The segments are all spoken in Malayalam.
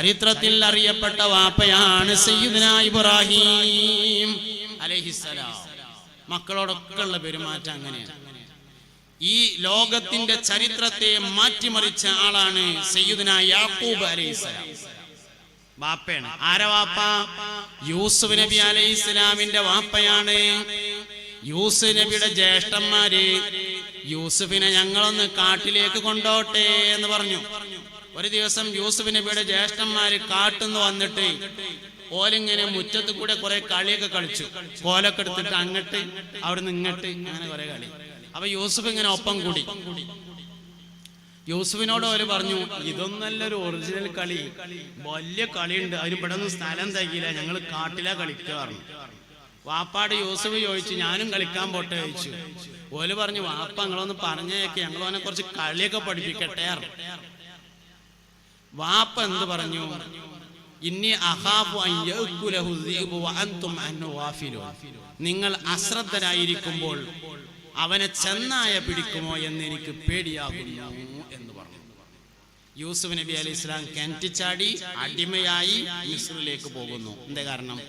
ചരിത്രത്തിൽ അറിയപ്പെട്ട വാപ്പയാണ് ഇബ്രാഹിം. മക്കളോടൊക്കെ ഉള്ള പെരുമാറ്റം അങ്ങനെയാണ്. ഈ ലോകത്തിന്റെ ചരിത്രത്തെ മാറ്റിമറിച്ച ആളാണ് യാക്കൂബ് വാപ്പയാണ്. ആരാ വാപ്പ? യൂസുഫ് നബി അലൈഹി ഇസ്ലാമിന്റെ വാപ്പയാണ്. യൂസുഫ് നബിയുടെ ജ്യേഷ്ഠന്മാര്. യൂസുഫിനെ ഞങ്ങളൊന്ന് കാട്ടിലേക്ക് കൊണ്ടോട്ടെ എന്ന് പറഞ്ഞു. ഒരു ദിവസം യൂസുഫ് നബിയുടെ ജ്യേഷ്ഠന്മാര് കാട്ടുന്നു വന്നിട്ട് ഓലിങ്ങനെ മുറ്റത്ത് കൂടെ കുറെ കളിയൊക്കെ കളിച്ചു. കോലൊക്കെ എടുത്തിട്ട് അങ്ങട്ട് അവിടുന്ന് ഇങ്ങട്ട് അങ്ങനെ കുറെ കളി. അപ്പൊ യൂസുഫ് ഇങ്ങനെ ഒപ്പം കൂടി. യൂസുഫിനോട് അവർ പറഞ്ഞു ഇതൊന്നല്ല ഒരു ഒറിജിനൽ കളി. വലിയ കളിയുണ്ട്. അതിന് ഇവിടെ ഒന്നും സ്ഥലം തയ്ക്കില്ല ഞങ്ങൾ കാട്ടിലാ കളിക്കാറുണ്ട് വാപ്പാട് യൂസുഫ് ചോദിച്ചു ഞാനും കളിക്കാൻ പോട്ടെ? ചോദിച്ചു. ഓൽ പറഞ്ഞു വാപ്പ നിങ്ങളൊന്ന് പറഞ്ഞേക്കെ. ഞങ്ങൾ അവനെ കുറച്ച് കളിയൊക്കെ പഠിപ്പിക്കട്ടെ. വാപ്പ എന്ത് പറഞ്ഞു? ഇനി നിങ്ങൾ അശ്രദ്ധരായിരിക്കുമ്പോൾ അവനെ ചെന്നായ പിടിക്കുമോ എന്ന് എനിക്ക് പേടിയാകുന്നു എന്ന് പറഞ്ഞു. യൂസുഫ് നബി അലി ഇസ്ലാം കിണറ്റിച്ചാടി അടിമയായി മിസ്രിലേക്ക് പോകുന്നു. എന്താ കാരണം?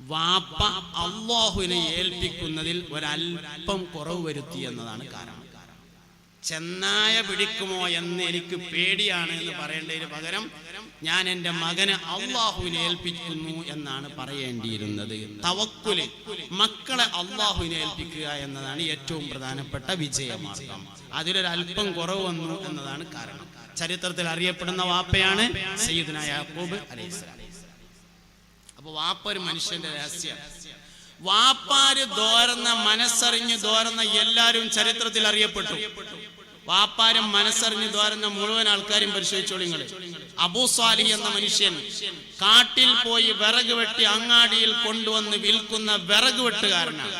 വാപ്പ അള്ളാഹുവിനെ ഏൽപ്പിക്കുന്നതിൽ ഒരൽപ്പം കുറവ് വരുത്തി എന്നതാണ് കാരണം. ചെന്നായ പിടിക്കുമോ എന്ന് എനിക്ക് പേടിയാണ് എന്ന് പറയേണ്ടതിന് പകരം ഞാൻ എന്റെ മകന് അള്ളാഹുവിനെ ഏൽപ്പിക്കുന്നു എന്നാണ് പറയേണ്ടിയിരുന്നത്. തവക്കുൽ മക്കളെ അള്ളാഹുവിനെ ഏൽപ്പിക്കുക എന്നതാണ് ഏറ്റവും പ്രധാനപ്പെട്ട വിജയമാർഗം. അതിലൊരു അല്പം കുറവ് വന്നു എന്നതാണ് കാരണം. ചരിത്രത്തിൽ അറിയപ്പെടുന്ന വാപ്പയാണ് സയ്യിദ്ന യാക്കൂബ് അലൈഹിസ്സലാം. അപ്പൊ വാപ്പ ഒരു മനുഷ്യന്റെ രഹസ്യം. വാപ്പാര് ദോരന്ന മനസ്സറിഞ്ഞ് ദോരന്ന എല്ലാരും ചരിത്രത്തിൽ അറിയപ്പെട്ടു. വാപ്പാരും മനസ്സറിഞ്ഞ് ദോരന്ന മുഴുവൻ ആൾക്കാരും പരിശോധിച്ചോളി അബൂസാലി എന്ന മനുഷ്യൻ കാട്ടിൽ പോയി വിറക് വെട്ടി അങ്ങാടിയിൽ കൊണ്ടുവന്ന് വിൽക്കുന്ന വിറക് വെട്ടുകാരനാണ്.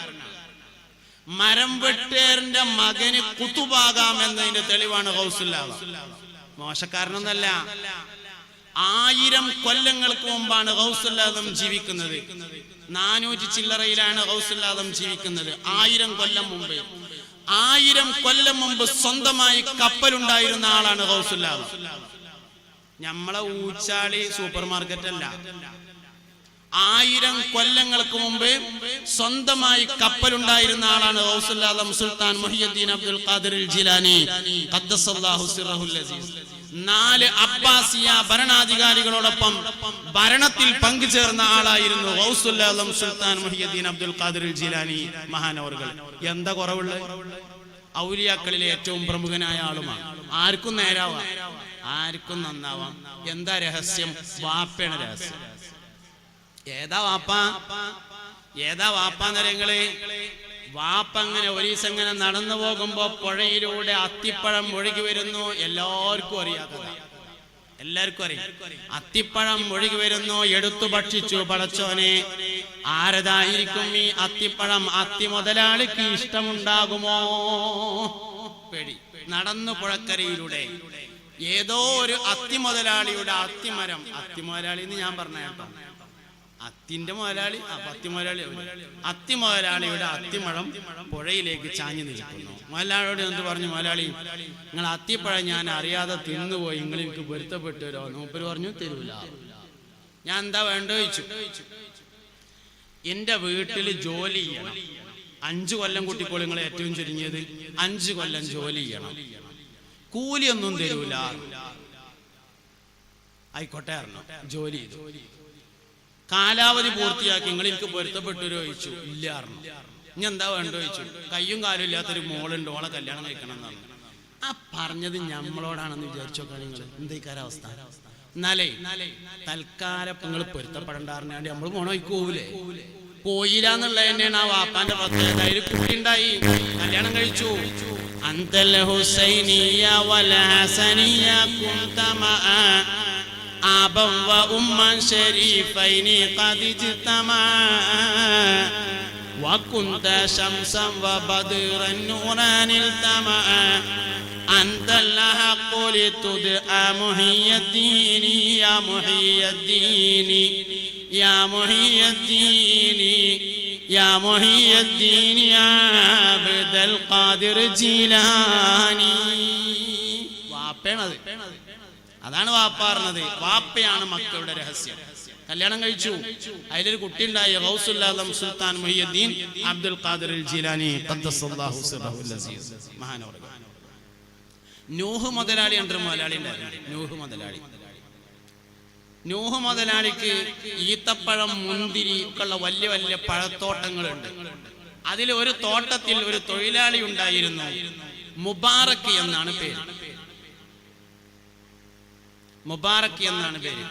മരം വെട്ടേറിന്റെ മകന് കുത്തുപാകാം എന്നതിന്റെ തെളിവാണ് ഹൗസുല്ലാവ മോശക്കാരനൊന്നല്ല. ആയിരം കൊല്ലങ്ങൾക്ക് മുമ്പാണ് ഹൗസല്ലാദം ജീവിക്കുന്നത്. നാനൂറ്റി ചില്ലറയിലാണ് ഹൗസല്ലാദം ജീവിക്കുന്നത്. ആയിരം കൊല്ലം മുമ്പ്. ആയിരം കൊല്ലം മുമ്പ് സ്വന്തമായി കപ്പലുണ്ടായിരുന്ന ആളാണ് ഹൗസല്ലാദം നമ്മളെ ഊച്ചാളി സൂപ്പർ മാർക്കറ്റ് അല്ല ആയിരം കൊല്ലങ്ങൾക്ക് മുമ്പ് സ്വന്തമായി കപ്പലുണ്ടായിരുന്ന ആളാണ് ഹൗസല്ലാദം Sultan Muhiyuddin Abdul Qadir Jilani. ഖദ്ദസല്ലാഹു സിറഹുൽ അസീസ്. നാല് അബ്ബാസിയ ഭരണാധികാരികളോടൊപ്പം ഭരണത്തിൽ പങ്കുചേർന്ന ആളായിരുന്നു ഗൗസുല്ലാദം Sultan Muhiyuddin Abdul Qadir Jilani മഹാനവറുകൾ. എന്താ കുറവുള്ള? ഔലിയാക്കളിലെ ഏറ്റവും പ്രമുഖനായ ആളുമാണ് ആർക്കും നേരാവാം. ആർക്കും നന്നാവാം. എന്താ രഹസ്യം? വാപ്പയാണ് രഹസ്യം. ഏതാ വാപ്പ? ഏതാ വാപ്പാന്നരങ്ങൾ വാപ്പ അങ്ങനെ ഒരീസം ഇങ്ങനെ നടന്നു പോകുമ്പോ പുഴയിലൂടെ അത്തിപ്പഴം ഒഴുകി വരുന്നു. എല്ലാവർക്കും അറിയാത്തതാ. എല്ലാവർക്കും അറിയാം. അത്തിപ്പഴം ഒഴുകി വരുന്നു. എടുത്തു ഭക്ഷിച്ചു പടച്ചോനെ. ആരതായിരിക്കും ഈ അത്തിപ്പഴം? അത്തി മുതലാളിക്ക് ഇഷ്ടമുണ്ടാകുമോ? പേടി. നടന്നു പുഴക്കരയിലൂടെ. ഏതോ ഒരു അത്തി മുതലാളിയുടെ അത്തിമരം. അത്തി മുതലാളി എന്ന് ഞാൻ പറഞ്ഞ കേട്ടോ. അത്തിന്റെ മുതലാളി അത്തി മുതലാളി അവർ. അത്തി മുതലാളിയുടെ അത്തിമഴം പുഴയിലേക്ക് ചാഞ്ഞു നിൽക്കുന്നു. മുതലാളിയോട് എന്ത് പറഞ്ഞു? മുതലാളി നിങ്ങൾ അത്തിപ്പഴ ഞാൻ അറിയാതെ തിന്നുപോയി. നിങ്ങൾ എനിക്ക് പൊരുത്തപ്പെട്ടു വരുമോ മൂപ്പര് പറഞ്ഞു തരൂല. ഞാൻ എന്താ വേണ്ട ചോദിച്ചു. എന്റെ വീട്ടിൽ ജോലി ചെയ്യണം. അഞ്ചു കൊല്ലം കുട്ടിപ്പോൾ നിങ്ങൾ ഏറ്റവും ചുരുങ്ങിയത്. അഞ്ചു കൊല്ലം ജോലി ചെയ്യണം. കൂലിയൊന്നും തരൂല. ആയിക്കോട്ടെ അറിഞ്ഞു ജോലി ചെയ്തു. കാലാവധി പൂർത്തിയാക്കി നിങ്ങൾ എനിക്ക് പൊരുത്തപ്പെട്ടു ചോദിച്ചു. ഇല്ല ഇനി എന്താ വേണ്ട ചോദിച്ചു. കയ്യും കാലും ഇല്ലാത്തൊരു മോളുണ്ട് ഓളെ കല്യാണം കഴിക്കണം എന്നാണ്. ആ പറഞ്ഞത് ഞമ്മളോടാണെന്ന് വിചാരിച്ചോക്കാ നിങ്ങൾ എന്തേക്കാരവസ്ഥ എന്നാലേ തൽക്കാലം നിങ്ങൾ പൊരുത്തപ്പെടണ്ടാറിനാണ്ട് നമ്മൾ പോണോയ്ക്ക് പോകൂലേ പോയില്ല എന്നുള്ളത് തന്നെയാണ് ആ വാപ്പാന്റെ പ്രത്യേകത. കുട്ടി ഉണ്ടായി കല്യാണം കഴിച്ചു. അന്തൽ ഹുസൈനിയ വല ഹസനിയ കുന്തമ أبا وأما شريفين قد اجتمعا وكنت شمسا وبدرا نورا التمعا أنت الحق لتدعى محي الدين يا محي الدين يا محي الدين يا محي الدين يا عبد القادر جيلاني വാപ്പേണത് അതാണ് വാപ്പ പറഞ്ഞത്. വാപ്പയാണ് മക്കളുടെ രഹസ്യം. കല്യാണം കഴിച്ചു. അതിലൊരു കുട്ടി ഉണ്ടായി ഗൗസുല്ലാദം Sultan Muhiyuddin Abdul Qadir Jilani Nooh മുതലാളി ഉണ്ട് മുതലാളി നൂഹ് മുതലാളി. നൂഹ് മുതലാളിക്ക് ഈത്തപ്പഴം മുന്തിരി ഒക്കെ ഉള്ള വലിയ വലിയ പഴത്തോട്ടങ്ങളുണ്ട്. അതിൽ ഒരു തോട്ടത്തിൽ ഒരു തൊഴിലാളി ഉണ്ടായിരുന്നു. മുബാറക്ക് എന്നാണ് പേര്. മുബാറക്ക് എന്നാണ് പേര്.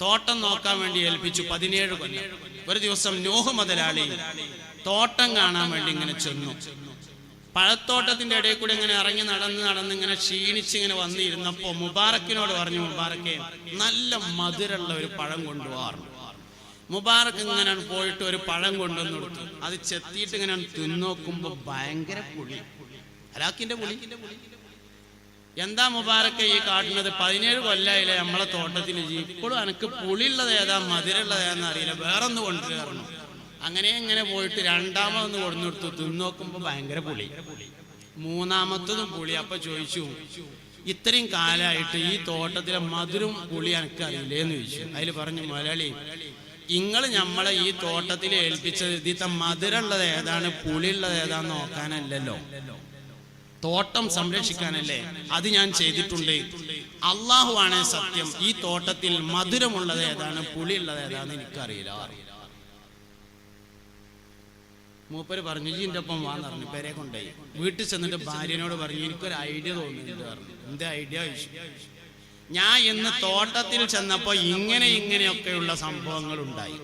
തോട്ടം നോക്കാൻ വേണ്ടി ഏൽപ്പിച്ചു പതിനേഴ് കൊല്ലം. ഒരു ദിവസം നോഹ് മുതലാളി തോട്ടം കാണാൻ വേണ്ടി ഇങ്ങനെ ചെന്നു. പഴത്തോട്ടത്തിന്റെ ഇടയിൽ കൂടി ഇങ്ങനെ ഇറങ്ങി നടന്ന് നടന്ന് ഇങ്ങനെ ക്ഷീണിച്ച് ഇങ്ങനെ വന്നിരുന്നപ്പോ മുബാറക്കിനോട് പറഞ്ഞു മുബാറക്കെ നല്ല മധുരമുള്ള ഒരു പഴം കൊണ്ടുപോകാറുണ്ട്. മുബാറക്ക് ഇങ്ങനെ പോയിട്ട് ഒരു പഴം കൊണ്ടുവന്ന് കൊടുത്തു. അത് ചെത്തിയിട്ട് ഇങ്ങനെ തിന്നോക്കുമ്പോ ഭയങ്കര പുളി. അലാക്കിന്റെ പുളി. എന്താ മുബാരക്ക ഈ കാട്ടുന്നത്? പതിനേഴ് കൊല്ലായില്ലേ നമ്മളെ തോട്ടത്തിൽ ഇപ്പോഴും എനിക്ക് പുളിയുള്ളത് ഏതാ മധുരമുള്ളത് ഏതാന്ന് അറിയില്ല. വേറൊന്ന് കൊണ്ടുവരണം. അങ്ങനെ ഇങ്ങനെ പോയിട്ട് രണ്ടാമതൊന്ന് കൊടുന്നു കൊടുത്തു തിന്നോക്കുമ്പോ ഭയങ്കര പുളി. മൂന്നാമത്തതും പുളി. അപ്പൊ ചോദിച്ചു ഇത്രയും കാലമായിട്ട് ഈ തോട്ടത്തിലെ മധുരം പുളി എനിക്ക് അറിയില്ലേ എന്ന് ചോദിച്ചു. അതിൽ പറഞ്ഞു മലയാളി നിങ്ങൾ നമ്മളെ ഈ തോട്ടത്തിൽ ഏൽപ്പിച്ചത് ഇതിത്തെ മധുരമുള്ളത് ഏതാണ് പുളിയുള്ളത് ഏതാന്ന് നോക്കാനല്ലല്ലോ. തോട്ടം സംരക്ഷിക്കാനല്ലേ? അത് ഞാൻ ചെയ്തിട്ടുണ്ട്. അള്ളാഹു ആണ് സത്യം. ഈ തോട്ടത്തിൽ മധുരമുള്ളത് ഏതാണ്? പുളിയുള്ളത് ഏതാന്ന് എനിക്കറിയില്ല. മൂപ്പര് പറഞ്ഞു ജി ജിന്റെ ഒപ്പം വാന്ന് പറഞ്ഞു പേരെ കൊണ്ടുപോയി വീട്ടിൽ ചെന്നിട്ട് ഭാര്യനോട് പറഞ്ഞു എനിക്കൊരു ഐഡിയ തോന്നുന്നുണ്ട് പറഞ്ഞു. എന്റെ ഐഡിയ? ഞാൻ ഇന്ന് തോട്ടത്തിൽ ചെന്നപ്പോ ഇങ്ങനെ ഇങ്ങനെയൊക്കെയുള്ള സംഭവങ്ങൾ ഉണ്ടായി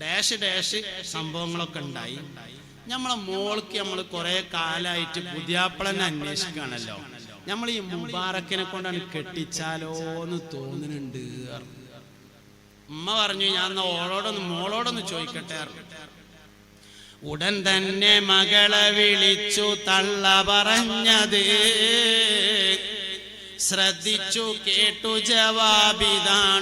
ഡാഷ് ഡാഷ് സംഭവങ്ങളൊക്കെ ഉണ്ടായി. നമ്മളെ മോൾക്ക് നമ്മൾ കുറെ കാലായിട്ട് പുതിയാപ്പളനെ അന്വേഷിക്കുകയാണല്ലോ. നമ്മൾ ഈ മുബാറക്കിനെ കൊണ്ടാണ് കെട്ടിച്ചാലോ എന്ന് തോന്നുന്നുണ്ട്. ഉമ്മ പറഞ്ഞു ഞാൻ ഓളോടൊന്ന് മോളോടൊന്ന് ചോദിക്കട്ടെ. ഉടൻ തന്നെ മകളെ വിളിച്ചു തള്ള പറഞ്ഞത്. ശ്രദ്ധിച്ചു കേട്ടു ജവാബിതാണുണ്ടായത്.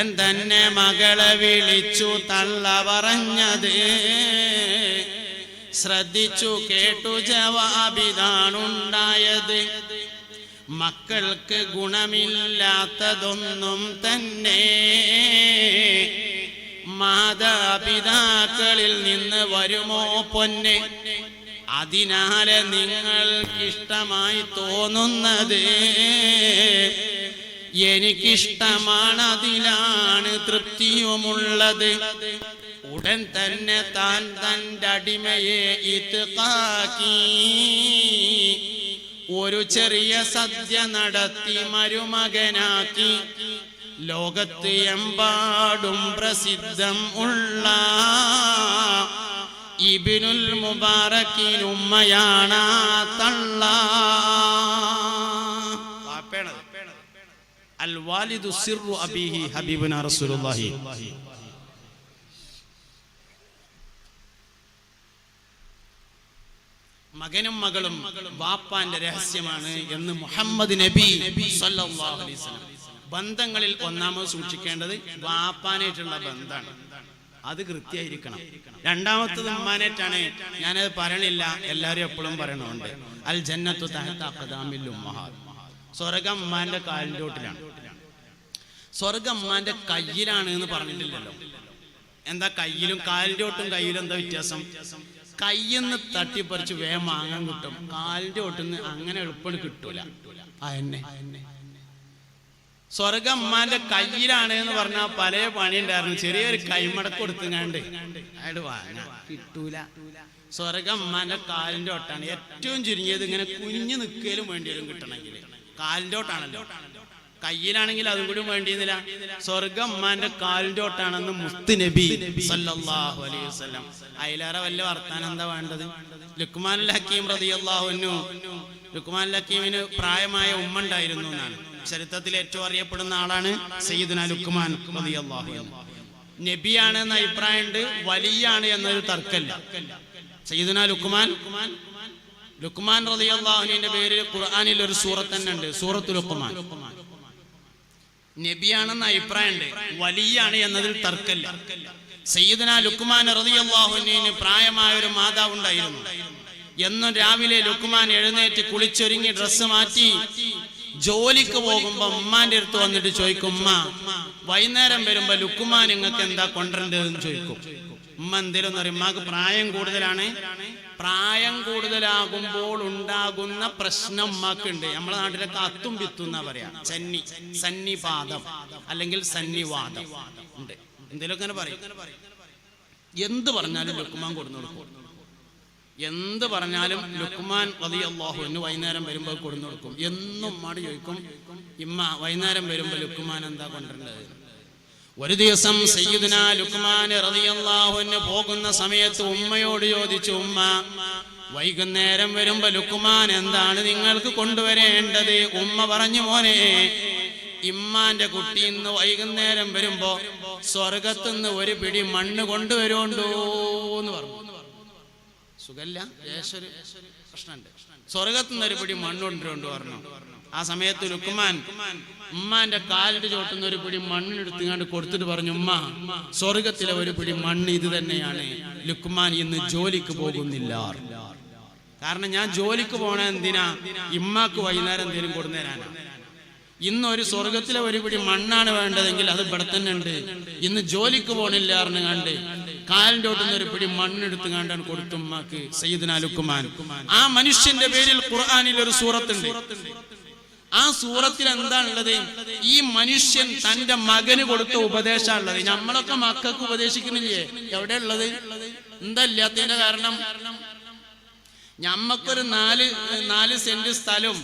തന്നെ മകളെ വിളിച്ചു തള്ള പറഞ്ഞത്. ശ്രദ്ധിച്ചു കേട്ടു ജവാബിതാണുണ്ടായത്. മക്കൾക്ക് ഗുണമില്ലാത്തതൊന്നും തന്നെ മാതാപിതാക്കളിൽ നിന്ന് വരുമോ പൊന്നെ? അതിനാലെ നിങ്ങൾക്കിഷ്ടമായി തോന്നുന്നത്. എനിക്കിഷ്ടമാണ് അതിലാണ് തൃപ്തിയുമുള്ളത്. ഉടൻ തന്നെ താൻ തന്റെ അടിമയെ ഇത്കാക്കി. ഒരു ചെറിയ സദ്യ നടത്തി മരുമകനാക്കി. ലോകത്ത് എമ്പാടും പ്രസിദ്ധം ഉള്ള ഇബിനുൽ മുബാറക്കിനുമ്മയാണ് തള്ള. അൽ വാലിദു സിർറു അബീഹി ഹബീബുന റസൂലുള്ളാഹി. മകനും മകളും വാപ്പാന്റെ രഹസ്യമാണ് എന്ന് മുഹമ്മദ് നബി സല്ലല്ലാഹു അലൈഹി വസല്ലം ബന്ധങ്ങളിൽ ഒന്നാമത് സൂക്ഷിക്കേണ്ടത് വാപ്പാനായിട്ടുള്ള ബന്ധമാണ് അത് കൃത്യമായിരിക്കണം. രണ്ടാമത്തത് ഉമ്മാനായിട്ടാണ് ഞാനത് പറയണില്ല. എല്ലാവരും എപ്പോഴും പറയണമുണ്ട് അൽ ജന്നത്തു തഹത്ത അഖദാമിൽ ഉമ്മഹാദ്. സ്വർഗം ഉമ്മാന്റെ കാലിന്റെ ഓട്ടിലാണ്. സ്വർഗം ഉമ്മാന്റെ കയ്യിലാണ് എന്ന് പറഞ്ഞിട്ടില്ലല്ലോ. എന്താ കയ്യിലും കാലിന്റെ ഒട്ടും കയ്യിലും എന്താ വ്യത്യാസം? കയ്യിന്ന് തട്ടിപ്പറിച്ച് വേഗം വാങ്ങാൻ കിട്ടും. കാലിന്റെ ഒട്ടിന്ന് അങ്ങനെ എളുപ്പം കിട്ടൂല. സ്വർഗം ഉമ്മാന്റെ കയ്യിലാണ് എന്ന് പറഞ്ഞാൽ പല പണി ഉണ്ടായിരുന്നു ചെറിയൊരു കൈമടക്ക് കൊടുത്തുങ്ങാണ്ട്. അയാൾ കിട്ടൂല. സ്വർഗം ഉമ്മാന്റെ കാലിന്റെ ഒട്ടാണ് ഏറ്റവും ചുരുങ്ങിയത് ഇങ്ങനെ കുഞ്ഞു നിൽക്കലും വേണ്ടി വരും കിട്ടണമെങ്കിൽ ഒട്ടാണല്ലോ കയ്യിലാണെങ്കിൽ അതും കൂടി വേണ്ടിയിരുന്നില്ല. സ്വർഗം ഉമ്മാന്റെ കാലിന്റെ ഒട്ടാണെന്ന് മുത്ത് നബി സല്ലല്ലാഹു അലൈഹി വസല്ലം. അയിലേറെ വല്ല വർത്താനം എന്താ വേണ്ടത്? ലുക്മാൻ ഹക്കീം റളിയല്ലാഹു ലുക്മാൻ ഹക്കീമിന് പ്രായമായ ഉമ്മ ഉണ്ടായിരുന്നു എന്നാണ്. ചരിത്രത്തിൽ ഏറ്റവും അറിയപ്പെടുന്ന ആളാണ് സയ്യിദ്ന ലുക്മാൻ റളിയല്ലാഹു അൻഹു. നബിയാണ് എന്ന അഭിപ്രായമുണ്ട് വലിയാണ് എന്നൊരു തർക്കമില്ല. സയ്യിദ്ന ലുക്മാൻ ലുക്മാൻ റളിയല്ലാഹുവിന്റെ പേര് ഖുർആനിൽ ഒരു സൂറത്ത് തന്നെ ഉണ്ട്. സൂറത്ത് ലുക്മാൻ നബിയാണെന്ന അഭിപ്രായമുണ്ട്. വലിയാണ് എന്നതിൽ തർക്കമില്ല. സയ്യിദന ലുക്മാൻ റളിയല്ലാഹുവിന് പ്രായമായ ഒരു മാതാവ് ഉണ്ടായിരുന്നു. എന്നും രാവിലെ ലുക്മാൻ എഴുന്നേറ്റ് കുളിച്ചൊരുങ്ങി ഡ്രസ്സ് മാറ്റി ജോലിക്ക് പോകുമ്പോ ഉമ്മാന്റെ അടുത്ത് വന്നിട്ട് ചോദിക്കും ഉമ്മ വൈകുന്നേരം വരുമ്പോ ലുക്കുമാൻ നിങ്ങൾക്ക് എന്താ കൊണ്ടരണ്ടെന്ന് ചോദിക്കും. എന്തേലും എന്ന് പറയും ഉമ്മാക്ക് പ്രായം കൂടുതലാണ്. പ്രായം കൂടുതലാകുമ്പോൾ ഉണ്ടാകുന്ന പ്രശ്നം ഉമ്മാക്കുണ്ട്. നമ്മളെ നാട്ടിലൊക്കെ അത്തും വിത്തും എന്നാ പറയാ. സന്നി സന്നിപാദം അല്ലെങ്കിൽ സന്നിവാദം ഉണ്ട്. എന്തേലും അങ്ങനെ പറയും. എന്ത് പറഞ്ഞാലും ലുക്കുമാൻ കൊടുന്നു കൊടുക്കും. എന്ത് പറഞ്ഞാലും ലുക്മാൻ വലിയ എന്ന് വൈകുന്നേരം വരുമ്പോൾ കൊടുന്നു കൊടുക്കും. എന്നും മാടി ചോദിക്കും ഇമ്മ വൈകുന്നേരം വരുമ്പോൾ ലുക്കുമാൻ എന്താ കൊണ്ടുവരേണ്ടത്? ഒരു ദിവസം സയ്യിദ്ന ലുക്മാൻ റളിയല്ലാഹുവിന് പോകുന്ന സമയത്ത് ഉമ്മയോട് ചോദിച്ചു ഉമ്മ വൈകുന്നേരം വരുമ്പോ ലുക്മാൻ എന്താണ് നിങ്ങൾക്ക് കൊണ്ടുവരേണ്ടത്? ഉമ്മ പറഞ്ഞു മോനെ ഇമ്മാന്റെ കുട്ടി ഇന്ന് വൈകുന്നേരം വരുമ്പോ സ്വർഗത്തുനിന്ന് ഒരു പിടി മണ്ണ് കൊണ്ടുവരുണ്ടോ എന്ന് പറഞ്ഞു. സുഖല്ല? പ്രശ്നമുണ്ട് സ്വർഗത്തുനിന്ന് ഒരു പിടി മണ്ണ് കൊണ്ടുവരുണ്ടോ പറഞ്ഞു. ആ സമയത്ത് ലുക്കുമാൻ ഉമ്മാന്റെ കാലിന്റെ ചോട്ടുന്ന ഒരു പിടി മണ്ണിനെടുത്തുകൊണ്ട് കൊടുത്തിട്ട് പറഞ്ഞു ഉമ്മ സ്വർഗത്തിലെ ഒരു പിടി മണ്ണ് ഇത് തന്നെയാണ്. ലുക്മാൻ ഇന്ന് ജോലിക്ക് പോകുന്നില്ല. കാരണം ഞാൻ ജോലിക്ക് പോണ എന്തിനാ? ഇമ്മാക്ക് വൈകുന്നേരം എന്തെങ്കിലും കൊടുന്നേരാനാ. ഇന്ന് ഒരു സ്വർഗത്തിലെ ഒരു പിടി മണ്ണാണ് വേണ്ടതെങ്കിൽ അത് ഇവിടെ തന്നെ ഉണ്ട്. ഇന്ന് ജോലിക്ക് പോണില്ല എന്ന് കണ്ട് കാലിന്റെ ഒട്ടുന്ന ഒരു പിടി മണ്ണെടുത്ത് കണ്ടാണ് കൊടുത്തുമ്മാക്ക് സയ്യിദ്ന ലുക്കുമാൻ ആ മനുഷ്യന്റെ പേരിൽ ഖുർആാനിൽ ഒരു സൂറത്തുണ്ട്. ആ സൂറത്തിൽ എന്താണുള്ളത് ഈ മനുഷ്യൻ തന്റെ മകന് കൊടുത്ത ഉപദേശമാണുള്ളത്. നമ്മളൊക്കെ മക്കൾക്ക് ഉപദേശിക്കുന്നില്ലേ? എവിടെ ഉള്ളത് എന്താ ഇല്ലാത്തതിന്റെ കാരണം? ഞമ്മക്കൊരു നാല് നാല് സെന്റ് സ്ഥലവും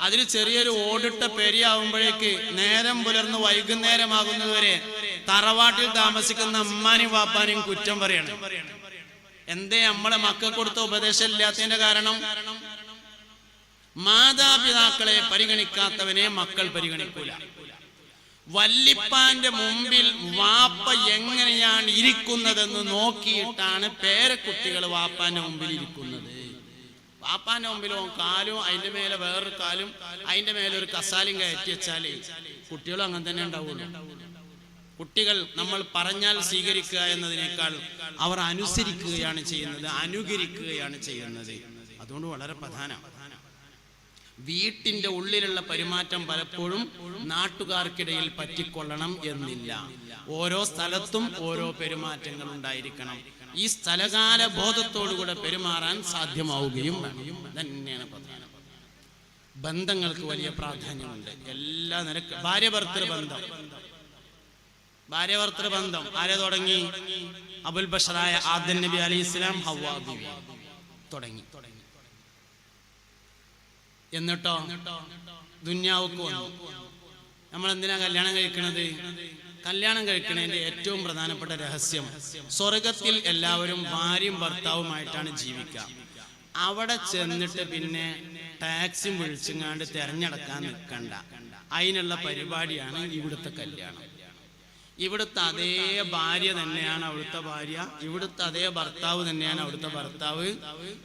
അതിൽ ചെറിയൊരു ഓടിട്ട പെരിയാവുമ്പോഴേക്ക് നേരം പുലർന്ന് വൈകുന്നേരമാകുന്നതുവരെ തറവാട്ടിൽ താമസിക്കുന്ന അമ്മാനും വാപ്പാനും കുറ്റം പറയണം. എന്തേ? നമ്മളെ മക്കൾ കൊടുത്ത ഉപദേശം ഇല്ലാത്തതിന്റെ കാരണം? മാതാപിതാക്കളെ പരിഗണിക്കാത്തവനെ മക്കൾ പരിഗണിക്കൂല. വല്ലിപ്പാന്റെ മുമ്പിൽ വാപ്പ എങ്ങനെയാണ് ഇരിക്കുന്നതെന്ന് നോക്കിയിട്ടാണ് പേരക്കുട്ടികൾ വാപ്പാന്റെ മുമ്പിൽ ഇരിക്കുന്നത്. വാപ്പാന്റെ മുമ്പിൽ ഓൻ കാലും അതിന്റെ മേലെ വേറൊരു കാലും അതിന്റെ മേലെ ഒരു കസാലും കയറ്റി വെച്ചാലേ കുട്ടികളും അങ്ങനെ തന്നെ ഉണ്ടാവുള്ളൂ. കുട്ടികൾ നമ്മൾ പറഞ്ഞാൽ സ്വീകരിക്കുക എന്നതിനേക്കാൾ അവർ അനുസരിക്കുകയാണ് ചെയ്യുന്നത് അനുകരിക്കുകയാണ് ചെയ്യുന്നത്. അതുകൊണ്ട് വളരെ പ്രധാനമാണ് വീട്ടിന്റെ ഉള്ളിലുള്ള പെരുമാറ്റം പലപ്പോഴും നാട്ടുകാർക്കിടയിൽ പറ്റിക്കൊള്ളണം എന്നില്ല. ഓരോ സ്ഥലത്തും ഓരോ പെരുമാറ്റങ്ങൾ ഉണ്ടായിരിക്കണം. ഈ സ്ഥലകാല ബോധത്തോടുകൂടെ പെരുമാറാൻ സാധ്യമാവുകയും തന്നെയാണ് പ്രധാനം. ബന്ധങ്ങൾക്ക് വലിയ പ്രാധാന്യമുണ്ട്. എല്ലാ നിരക്ക് ഭാര്യ ഭർത്തൃ ബന്ധം. ഭാര്യ ഭർത്തൃ ബന്ധം. ആരെ തുടങ്ങി? അബുൽ ബഷറായ ആദ്യ നബി അലി ഇസ്ലാം ഹവാ തുടങ്ങി തുടങ്ങി. എന്നിട്ടോ? ദുന്യാവുക്ക് വന്നു. നമ്മൾ എന്തിനാ കല്യാണം കഴിക്കണത്? കല്യാണം കഴിക്കണതിന്റെ ഏറ്റവും പ്രധാനപ്പെട്ട രഹസ്യം സ്വർഗത്തിൽ എല്ലാവരും ഭാര്യയും ഭർത്താവുമായിട്ടാണ് ജീവിക്കുക. അവിടെ ചെന്നിട്ട് പിന്നെ ടാക്സി വിളിച്ചുങ്ങാണ്ട് തെരഞ്ഞെടുക്കാൻ നിൽക്കണ്ട. അതിനുള്ള പരിപാടിയാണ് ഇവിടുത്തെ കല്യാണം. ഇവിടുത്തെ അതേ ഭാര്യ തന്നെയാണ് അവിടുത്തെ ഭാര്യ. ഇവിടുത്തെ അതേ ഭർത്താവ് തന്നെയാണ് അവിടുത്തെ ഭർത്താവ്.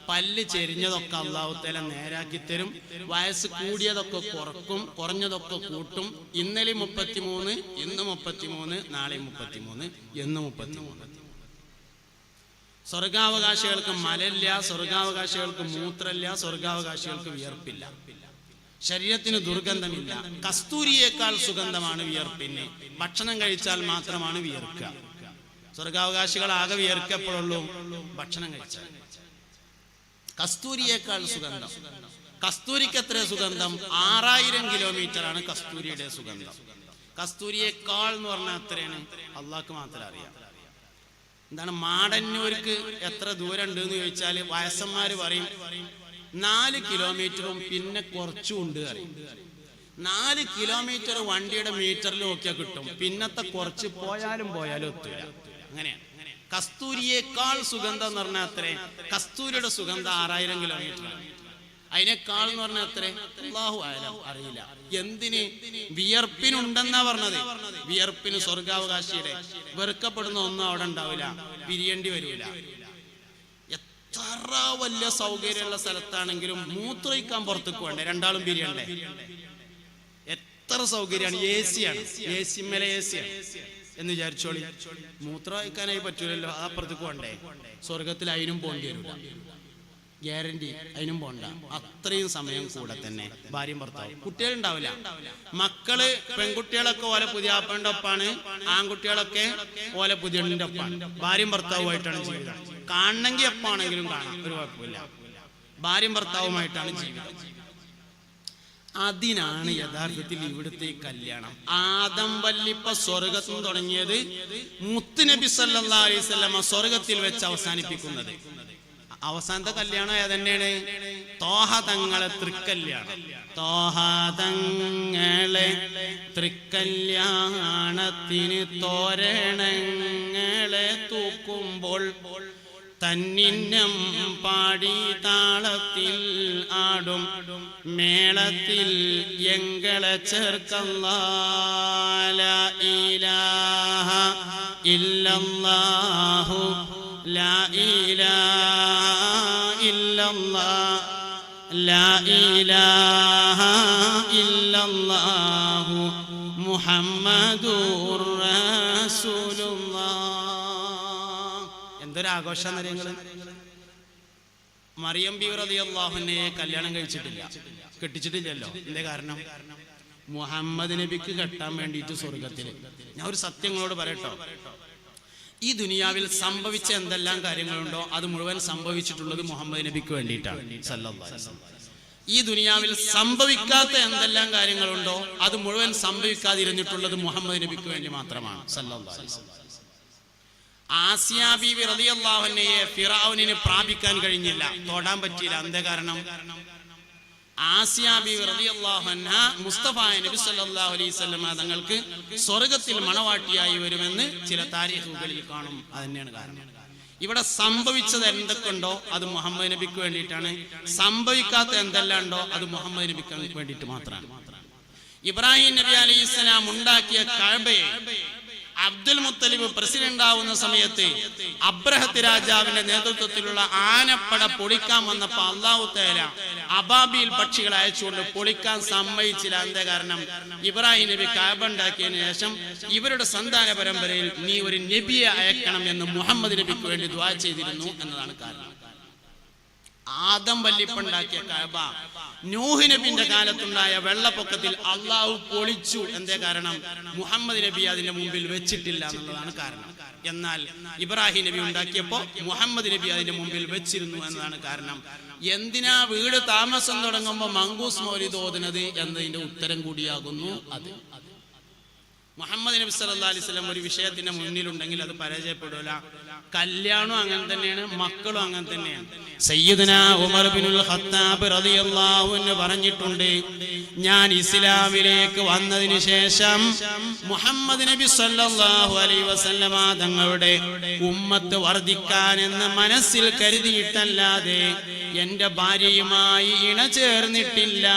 പല്ല് ചെരിഞ്ഞതൊക്കെ അള്ളാഹുത്തേല നേരാക്കി തരും. വയസ്സ് കൂടിയതൊക്കെ കുറക്കും കുറഞ്ഞതൊക്കെ കൂട്ടും. ഇന്നലെ മുപ്പത്തിമൂന്ന് ഇന്ന് മുപ്പത്തിമൂന്ന് നാളെ മുപ്പത്തിമൂന്ന് എന്ന് മുപ്പത്തിമൂന്ന്. സ്വർഗാവകാശികൾക്ക് മലല്ല സ്വർഗാവകാശികൾക്ക് മൂത്രല്ല സ്വർഗാവകാശികൾക്ക് വിയർപ്പില്ല. ശരീരത്തിന് ദുർഗന്ധമില്ല. കസ്തൂരിയേക്കാൾ സുഗന്ധമാണ് വിയർപ്പിന്. ഭക്ഷണം കഴിച്ചാൽ മാത്രമാണ് വിയർക്കുക. സ്വർഗാവകാശികൾ ആകെ വിയർക്കപ്പെടുള്ളൂ ഭക്ഷണം കഴിച്ചാൽ. കസ്തൂരിയേക്കാൾ സുഗന്ധം. കസ്തൂരിക്ക് എത്ര സുഗന്ധം? ആറായിരം കിലോമീറ്റർ ആണ് കസ്തൂരിയുടെ സുഗന്ധം. കസ്തൂരിയേക്കാൾ എന്ന് പറഞ്ഞാൽ അത്രയാണ് അള്ളാഹ്ക്ക് മാത്രം അറിയാം. എന്താണ് മാടന്നൂർക്ക് എത്ര ദൂരം ഉണ്ട് എന്ന് ചോദിച്ചാൽ വയസ്സന്മാര് പറയും നാല് കിലോമീറ്ററും പിന്നെ കുറച്ചും ഉണ്ട് അറിയും നാല് കിലോമീറ്റർ വണ്ടിയുടെ മീറ്ററിൽ നോക്കിയാൽ കിട്ടും. പിന്നത്തെ കുറച്ച് പോയാലും പോയാലും ഒത്തില്ല അങ്ങനെയാണ് കസ്തൂരിയേക്കാൾ സുഗന്ധം എന്ന് പറഞ്ഞാൽ അത്രേ കസ്തൂരിയുടെ സുഗന്ധം ആറായിരം കിലോമീറ്റർ. അതിനേക്കാൾ എന്ന് പറഞ്ഞാൽ അത്രേ അള്ളാഹു ആയാലും അറിയില്ല. എന്തിന്? വിയർപ്പിനുണ്ടെന്നാ പറഞ്ഞത്. വിയർപ്പിന് സ്വർഗാവകാശിയുടെ. വെറുക്കപ്പെടുന്ന ഒന്നും അവിടെ ഉണ്ടാവില്ല. പിരിയേണ്ടി വരൂല. എത്ര വലിയ സൗകര്യമുള്ള സ്ഥലത്താണെങ്കിലും മൂത്രയിക്കാൻ പുറത്തേക്ക് വേണ്ടേ രണ്ടാളും പിരിയണ്ടേ? എത്ര സൗകര്യമാണ്? എ സി ആണ് എ സി മേലെ എ സി ആണ് എന്ന് വിചാരിച്ചോളി. മൂത്ര വയ്ക്കാനായി പറ്റൂലല്ലോ. ആ അപ്പുറത്തേക്ക് വേണ്ടേ സ്വർഗത്തിൽ അതിനും പോകേണ്ടി വരില്ല ഗ്യാരണ്ടി അതിനും പോണ്ട. അത്രയും സമയം കൂടെ തന്നെ. ഭാര്യയും ഭർത്താവും. കുട്ടികളുണ്ടാവില്ല. മക്കൾ പെൺകുട്ടികളൊക്കെ ഓല പുതിയാപ്പന്റെ ഒപ്പാണ്. ആൺകുട്ടികളൊക്കെ ഓല പുതിയണ്ണിന്റെ ഒപ്പാണ്. ഭാര്യയും ഭർത്താവുമായിട്ടാണ് ജീവിതം. കാണണമെങ്കിൽ എപ്പാണെങ്കിലും കാണാം. ഒരു കുഴപ്പമില്ല. ഭാര്യയും ഭർത്താവുമായിട്ടാണ് ജീവിതം. അതിനാണ് യഥാർത്ഥത്തിൽ ഇവിടുത്തെ കല്യാണം. ആദം വല്ലിപ്പ സ്വർഗത്തിൽ തുടങ്ങിയത് മുത്തുനബി സല്ലാ അലൈഹി വസല്ലമ സ്വർഗത്തിൽ വെച്ച് അവസാനിപ്പിക്കുന്നത്. അവസാനത്തെ കല്യാണം ഏതന്നെയാണ്? തോഹ തങ്ങളെ തൃക്കല്യാണം. തോഹതങ്ങളെ തൃക്കല്യാണത്തിന് തോരണങ്ങളെ തൂക്കുമ്പോൾ തന്നിന്നം പാടി താളത്തിൽ ആടും മേളത്തിൽ എങ്കളെ ചേർക്കല്ല ഇലാഹ ഇല്ലല്ലാഹു ലാ ഇലാഹ ലാ ഇലാഹ ഇല്ലല്ലാഹു മുഹമ്മദുർ എന്തൊരു നിങ്ങൾ മറിയം ബി റളിയല്ലാഹുവിനെ കല്യാണം കഴിച്ചിട്ടില്ല. കെട്ടിച്ചിട്ടില്ലല്ലോ. എന്റെ കാരണം? മുഹമ്മദ് നബിക്ക് കെട്ടാൻ വേണ്ടിയിട്ട് സ്വർഗത്തിൽ ഞാൻ ഒരു സത്യങ്ങളോട് പറയട്ടോ. ഈ ദുനിയാവിൽ സംഭവിച്ച എന്തെല്ലാം കാര്യങ്ങളുണ്ടോ അത് മുഴുവൻ സംഭവിച്ചിട്ടുള്ളത് മുഹമ്മദ് നബിക്ക് വേണ്ടിയിട്ടാണ് ഈ ദുനിയാവിൽ സംഭവിക്കാത്ത എന്തെല്ലാം കാര്യങ്ങളുണ്ടോ അത് മുഴുവൻ സംഭവിക്കാതിരുന്നിട്ടുള്ളത് മുഹമ്മദ് നബിക്ക് വേണ്ടി മാത്രമാണ് ആസിയാബി അലൈഹി ഫിറാവുനിന് പ്രാപിക്കാൻ കഴിഞ്ഞില്ല. തൊടാൻ പറ്റിയില്ല. എന്താ കാരണം? നബി സല്ലല്ലാഹു അലൈഹി തങ്ങൾക്ക് സ്വർഗത്തിൽ മണവാട്ടിയായി വരുമെന്ന് ചില താരീഖുകളിൽ കാണും. അതന്നെയാണ് കാരണം. ഇവിടെ സംഭവിച്ചത് എന്തൊക്കെയുണ്ടോ അത് മുഹമ്മദ് നബിക്ക് വേണ്ടിയിട്ടാണ്. സംഭവിക്കാത്ത എന്തെല്ലാം ഉണ്ടോ അത് മുഹമ്മദ് നബിക്ക് വേണ്ടിയിട്ട് മാത്രമാണ്. ഇബ്രാഹിം നബി അലൈഹി സ്വലാം ഉണ്ടാക്കിയ കഴബയെ അബ്ദുൽ മുത്തലിബ് പ്രസിഡന്റ് ആവുന്ന സമയത്ത് അബ്രഹത്ത് രാജാവിന്റെ നേതൃത്വത്തിലുള്ള ആനപ്പട പൊളിക്കാൻ വന്നപ്പോ അള്ളാഹു തേല അബാബിയിൽ പക്ഷികൾ അയച്ചുകൊണ്ട് പൊളിക്കാൻ സമ്മതിച്ചില്ല. എന്താ കാരണം? ഇബ്രാഹിം നബി കാബ ഉണ്ടാക്കിയതിനു ശേഷം ഇവരുടെ സന്താന പരമ്പരയിൽ നീ ഒരു നബിയെ അയക്കണം എന്ന് മുഹമ്മദ് നബിക്ക് വേണ്ടി ദ്വാ ചെയ്തിരുന്നു എന്നതാണ് കാരണം. ആദം വല്ലിപ്പുണ്ടാക്കിയ കഴബ നൂഹ് നബിന്റെ കാലത്തുണ്ടായ വെള്ളപ്പൊക്കത്തിൽ അള്ളാഹു പൊളിച്ചു. എന്തേ കാരണം? മുഹമ്മദ് നബി അതിന്റെ മുമ്പിൽ വെച്ചിട്ടില്ല എന്നുള്ളതാണ് കാരണം. എന്നാൽ ഇബ്രാഹിം നബി ഉണ്ടാക്കിയപ്പോ മുഹമ്മദ് നബി അതിന്റെ മുമ്പിൽ വെച്ചിരുന്നു എന്നതാണ് കാരണം. എന്തിനാ വീട് താമസം തുടങ്ങുമ്പോൾ മങ്കൂസ് മൗലിദ് ഓതുന്നത് എന്നതിന്റെ ഉത്തരം കൂടിയാകുന്നു അത്. മുഹമ്മദ് നബി സല്ലാ അലൈഹി വസല്ലം ഒരു വിഷയത്തിന്റെ മുന്നിലുണ്ടെങ്കിൽ അത് പരാജയപ്പെടില്ല കല്യാണം അങ്ങനെ തന്നെയാണ് മക്കളും അങ്ങനെ തന്നെയാണ്. സയ്യിദന ഉമർ ബിനുൽ ഖത്താബ് റളിയല്ലാഹു അൻഹു പറഞ്ഞിട്ടുണ്ട് ഞാൻ ഇസ്ലാമിലേക്ക് വന്നതിനു ശേഷം മുഹമ്മദ് നബി സല്ലല്ലാഹു അലൈഹി വസല്ലമ തങ്ങളുടെ ഉമ്മത്ത് വർദ്ധിക്കാൻ എന്ന് മനസ്സിൽ കരുതിയിട്ടല്ലാതെ എന്റെ ഭാര്യയുമായി ഇണ ചേർന്നിട്ടില്ല